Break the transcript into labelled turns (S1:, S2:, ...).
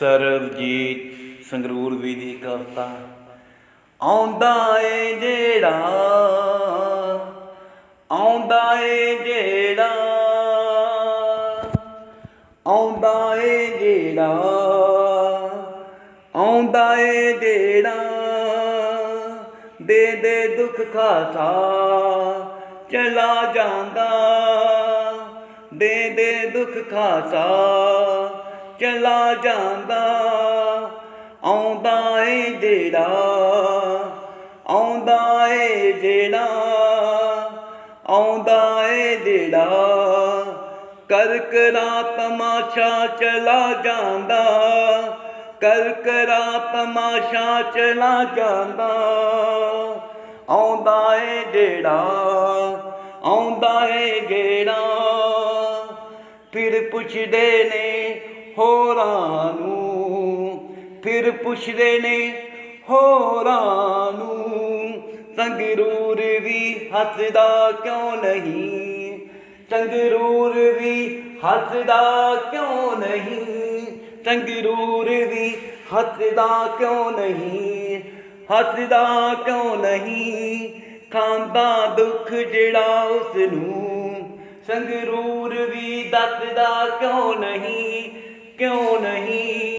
S1: ਸਰਬਜੀਤ ਸੰਗਰੂਰ ਵੀ ਦੀ ਕਵਿਤਾ। ਆਉਂਦਾ ਏ ਜਿਹੜਾ, ਆਉਂਦਾ ਏ ਜਿਹੜਾ, ਆਉਂਦਾ ਏ ਜਿਹੜਾ, ਆਉਂਦਾ ਏ ਜਿਹੜਾ, ਦੇ ਦੇ ਦੁੱਖ ਖਾਸਾ ਚਲਾ ਜਾਂਦਾ। ਦੇ ਦੇ ਦੁੱਖ ਖਾਸਾ ਚਲਾ ਜਾਂਦਾ। ਆਉਂਦਾ ਏ ਜਿਹੜਾ, ਆਉਂਦਾ ਏ ਜਿਹੜਾ, ਆਉਂਦਾ ਏ ਜਿਹੜਾ। ਕਰ ਤਮਾਸ਼ਾ ਚਲਾ ਜਾਂਦਾ ਕਰ ਤਮਾਸ਼ਾ ਚਲਾ ਜਾਂਦਾ। ਆਉਂਦਾ ਏ ਜਿਹੜਾ, ਆਉਂਦਾ ਏ ਜਿਹੜਾ। ਫਿਰ ਪੁੱਛਦੇ ਨੇ ਹੋਰਾਂ ਨੂੰ, ਫਿਰ ਪੁੱਛਦੇ ਨੇ ਹੋਰਾਂ ਨੂੰ, ਸੰਗਰੂਰ ਵੀ ਹੱਸਦਾ ਕਿਉਂ ਨਹੀਂ? ਸੰਗਰੂਰ ਵੀ ਹੱਸਦਾ ਕਿਉਂ ਨਹੀਂ? ਸੰਗਰੂਰ ਵੀ ਹੱਸਦਾ ਕਿਉਂ ਨਹੀਂ? ਹੱਸਦਾ ਕਿਉਂ ਨਹੀਂ? ਖਾਂਦਾ ਦੁੱਖ ਜਿਹੜਾ ਉਸ ਨੂੰ ਸੰਗਰੂਰ ਵੀ ਦੱਸਦਾ ਕਿਉਂ ਨਹੀਂ? ਕਿਉਂ ਨਹੀਂ